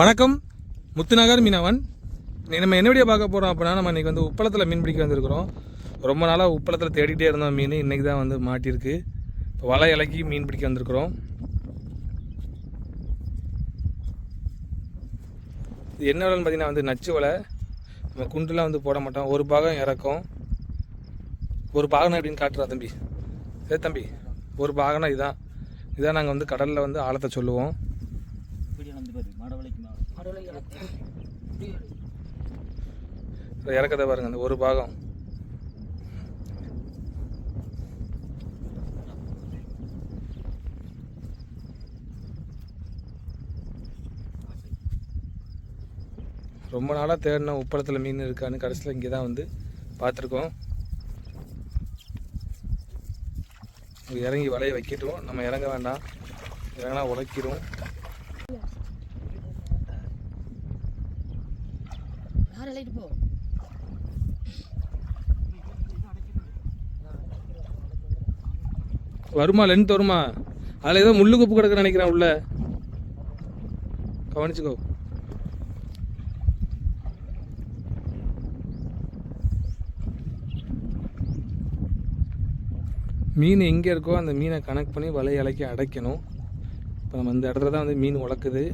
வணக்கம். முத்துநகர் மீனவன். நம்ம என்ன வீடியோ பார்க்க போகிறோம் அப்படின்னா நம்ம இன்றைக்கி வந்து உப்பளத்தில் மீன் பிடிக்க வந்திருக்கிறோம். ரொம்ப நாளாக உப்பளத்தில் தேடிக்கிட்டே இருந்தோம் மீன். இன்றைக்கி தான் வந்து மாட்டியிருக்கு இப்போ வலை இலக்கி மீன் பிடிக்க வந்திருக்கிறோம். இது என்ன வலைன்னு பார்த்தீங்கன்னா வந்து நச்சு வலை. நம்ம குண்டுலாம் வந்து போட மாட்டோம். ஒரு பாகம் இறக்கும். ஒரு பாகனம் எப்படின்னு காட்டுறா தம்பி. ஏ தம்பி ஒரு பாகனம் இதான். இதான் நாங்கள் வந்து கடலில் வந்து ஆழத்தை சொல்லுவோம். இப்படி மடவளைக்கு இறக்கதை பாருங்க அந்த ஒரு பாகம். ரொம்ப நாளாக தேடின உப்பளத்தில் மீன் இருக்கான்னு கடைசியில் இங்கே தான் வந்து பார்த்துருக்கோம். இறங்கி வலையை வைக்கட்டும். நம்ம இறங்க வேண்டாம். இறங்கினா உழைக்கிறோம் யார் போ வருமா? லென்த் வருமா? அதில் ஏதோ முள்ளு குப்பு கிடக்குன்னு நினைக்கிறேன் உள்ள. கவனிச்சுக்கோ. மீன் எங்கே இருக்கோ அந்த மீனை கனெக்ட் பண்ணி வலை இலக்கி அடைக்கணும். இப்போ நம்ம இந்த இடத்துல தான் வந்து மீன் உழக்குது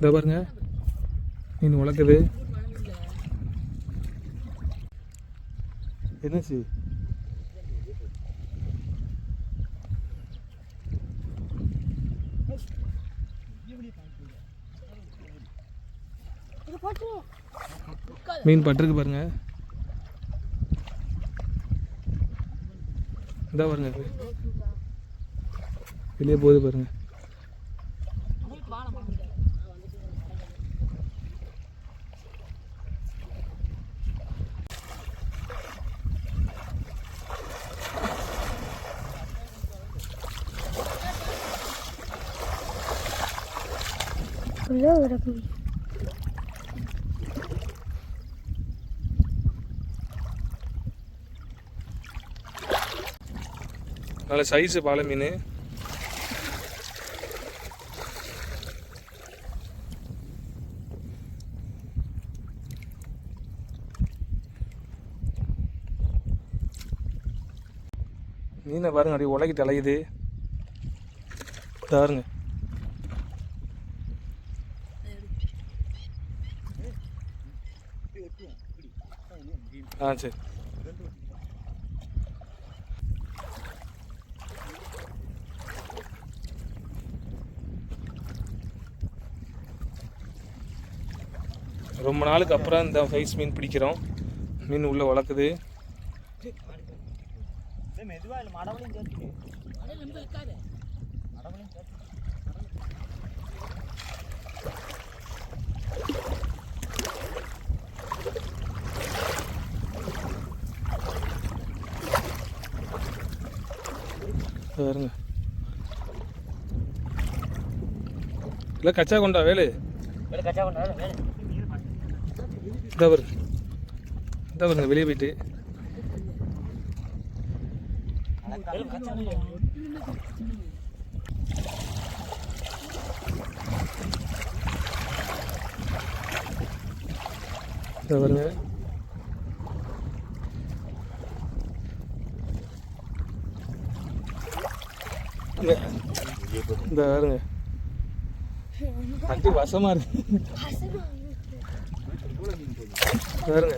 இந்த பாருங்க. மீன் உழக்குது என்னாச்சு? இது மீன் பட்டிருக்கு பாருங்க. இந்த பாருங்க. வெளியே போகுது பாருங்க. நல்ல சைஸு பாலை மீன். மீனை பாருங்க அப்படியே உலகி தலையுது பாருங்க ஆ சரி. ரொம்ப நாளுக்கு அப்புறம் இந்த ஃபைஸ் மீன் பிடிக்கிறோம். மீன் உள்ளே வளர்க்குது. பாருங்க. இல்லை கச்சா கொண்டா வேலு? வேலை கச்சா கொண்டா வேலை. இதா பாருங்க வெளியே போயிட்டு. பாருங்க. இந்த பாருங்க. வசமா இருக்கு. பாருங்க.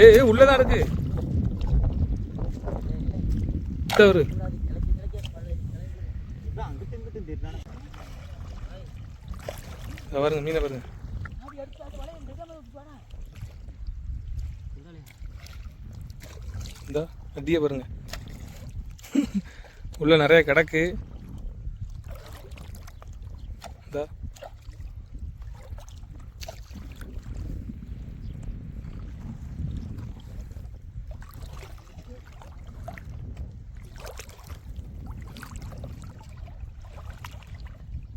ஏய் ஏய், உள்ளதான் இருக்கு. தவறு பாருங்க மீனை பாருங்க. இந்த அடியை பாருங்க. உள்ள நிறைய கிடக்கு இந்தா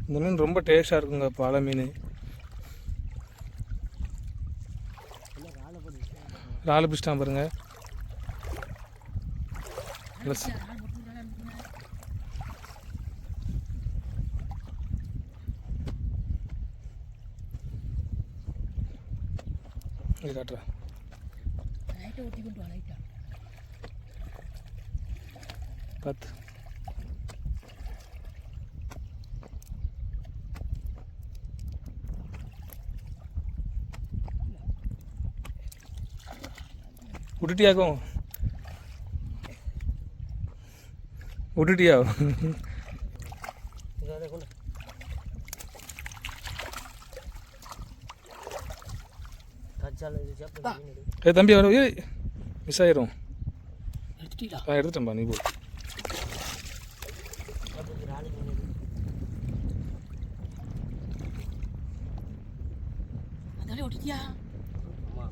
இந்த மீன் ரொம்ப டேஸ்டாக இருக்குங்க பாலை மீன். இறால் பிடிச்சிட்டான் பாருங்க. இது காட்டுறேன் லைட்டை ஒட்டி கொண்டு வா லைட்டா பார்த்து விட்டுட்டியாக்கும் விட்டுட்டியா. ஏ தம்பி மிஸ் ஆயிரும். எடுத்துட்டேன்பா நீ போ சாப்பிட்டு இறால் மீன் எடு. அதாலே ஒட்டிட்டியா ஆமா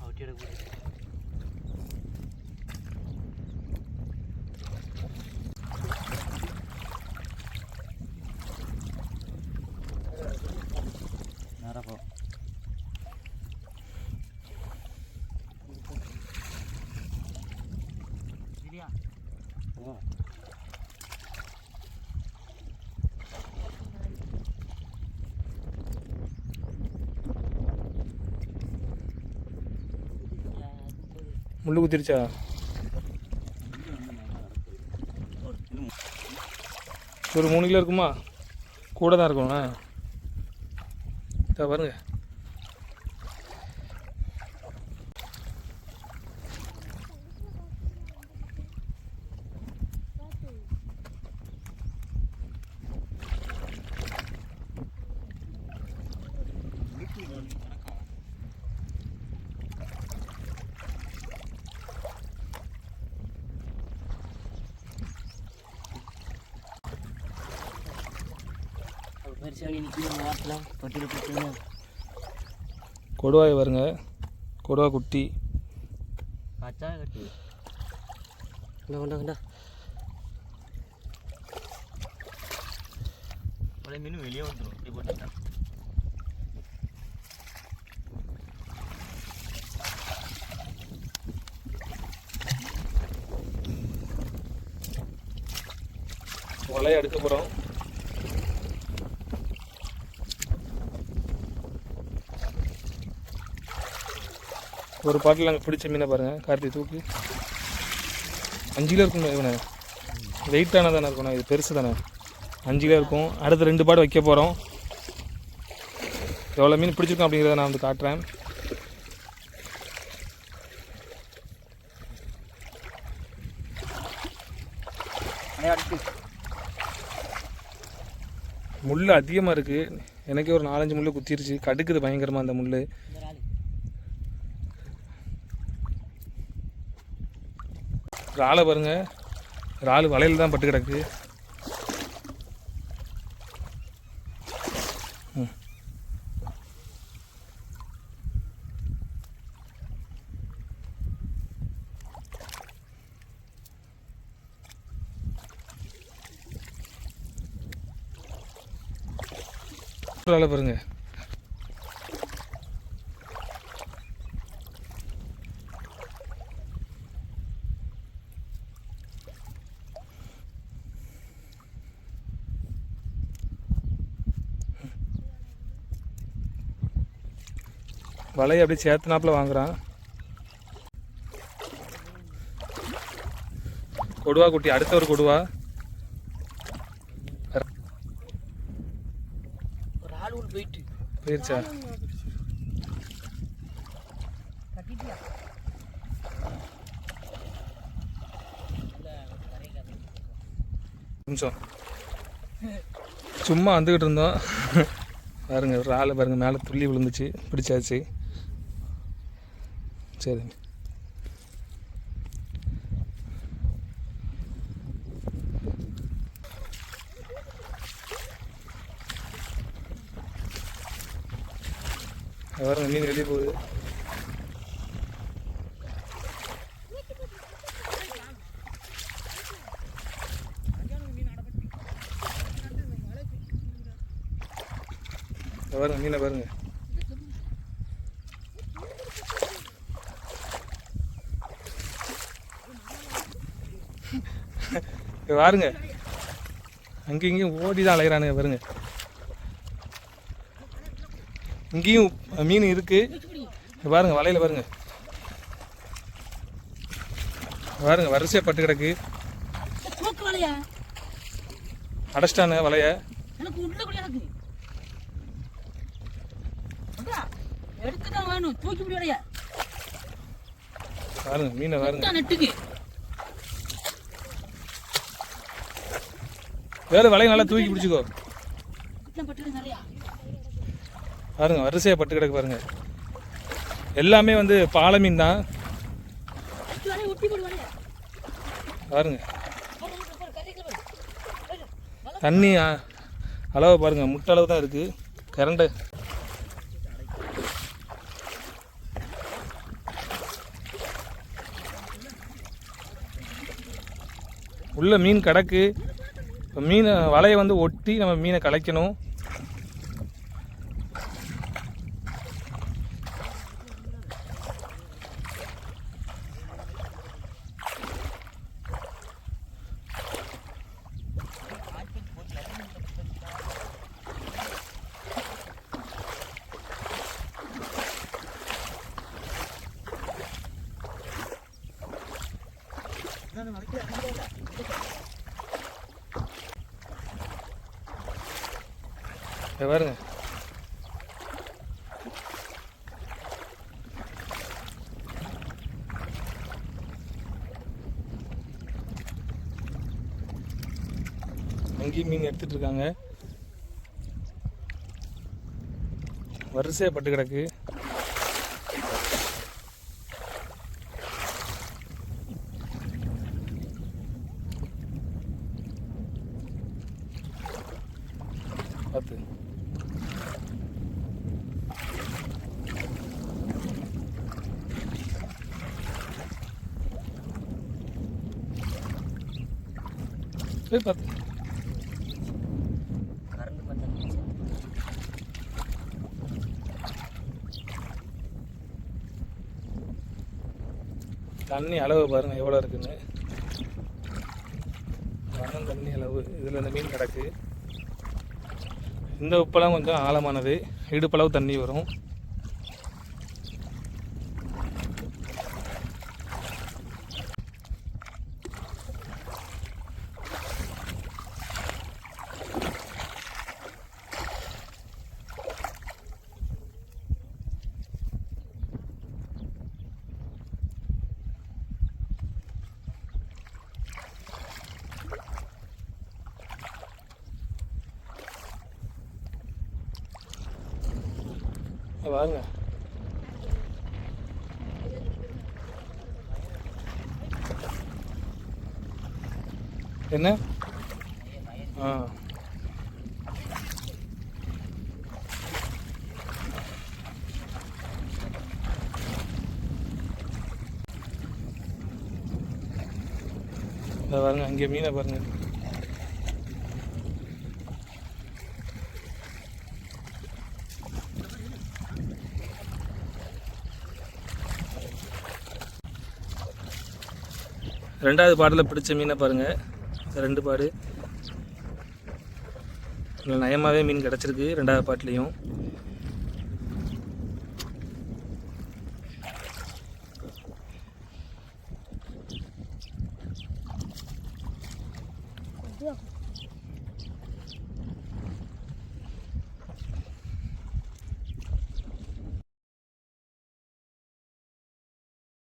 அவட்டி எடுக்க போகுது. போ. சரியா? ஆ. முள்ளு குத்திருச்சா ஒரு மூணு கிலோ இருக்குமா கூட தான் இருக்கும்ண்ணா இதோ கொடுவாய் வருங்க கொடுவா குட்டி. மீன் வெளியே வந்துடும் இப்படி போட்டுட்டா வலையை எடுக்க போகிறோம் ஒரு பாட்டில் நாங்கள் பிடிச்ச மீனை பாருங்கள் கார்த்தி தூக்கு. அஞ்சு கிலோ இருக்கும் இவனை. வெயிட்டான தானே இருக்கணும். இது பெருசு தானே. அஞ்சு கிலோ இருக்கும். அடுத்து ரெண்டு பாடு வைக்க போகிறோம் எவ்வளோ மீன் பிடிச்சிருக்கோம் அப்படிங்கிறத நான் வந்து காட்டுறேன். முள் அதிகமாக இருக்குது எனக்கே ஒரு நாலஞ்சு முள் குத்திருச்சு. கடுக்குது பயங்கரமாக அந்த முள் இறாலை பாருங்கள் இறால் வலையில் தான் பட்டு கிடக்கு. இறாலை பாருங்கள் வலையை அப்படியே சேர்த்துனாப்புல வாங்குறான். கொடுவா குட்டி அடுத்த ஒரு கொடுவா. போயிருச்சா? நிமிஷம். சும்மா வந்துக்கிட்டு இருந்தோம். பாருங்க ஒரு ஆள் பாருங்க மேலே துள்ளி விழுந்துச்சு பிடிச்சாச்சு. சரிங்க. வேறு மீன் வெளியே போகுது. பாருங்க மீனை பாருங்க இங்க பாருங்க அங்கேயும் இங்கேயும் ஓடி தான் அலைகிறானுங்க பாருங்க. இங்கேயும் மீன் இருக்கு. இங்க பாருங்க வலையில பாருங்க. பாருங்க வரிசையா பட்டு கிடக்கு. தூக்கு வலையா அடைச்சிட்டானு வலைய எனக்கு உள்ள கூட எனக்கு அக்கா, எடுத்துதான் வேணும் தூக்கி விட வலையா பாருங்க மீனை பாருங்க நெட்டுக்கு வேற வலையை நல்லா தூக்கி பிடிச்சிக்கோ. குட்டம் பட்டு நிறையா. பாருங்க வரிசையா பட்டு கிடக்கு பாருங்க. எல்லாமே வந்து பாலை மீன் தான். பாருங்க. தண்ணி அளவு பாருங்க முட்டை அளவு தான் இருக்கு. கரண்ட்டு உள்ள மீன் கிடக்கு. இப்போ மீனை வலையை வந்து ஒட்டி நம்ம மீனை கலைக்கணும். இங்க பாருங்க. அங்கேயும் மீன் எடுத்துட்டு இருக்காங்க. வரிசையா பட்டு கிடக்கு. பார்த்து. போய் பார்த்து தண்ணி அளவு பாருங்க எவ்வளோ இருக்குன்னு. வண்ணம் தண்ணி அளவு. இதில் இந்த மீன் கிடக்கு. இந்த உப்பெல்லாம் கொஞ்சம் ஆழமானது. இடுப்பளவு தண்ணி வரும். வாங்க. என்ன? ஆ. பாருங்க அங்கே மீனை பாருங்க. ரெண்டாவது பாட்டில் பிடிச்ச மீனை பாருங்கள் ரெண்டு பாடு. இதில் நயமாகவே மீன் கிடச்சிருக்கு. ரெண்டாவது பாட்டிலையும்.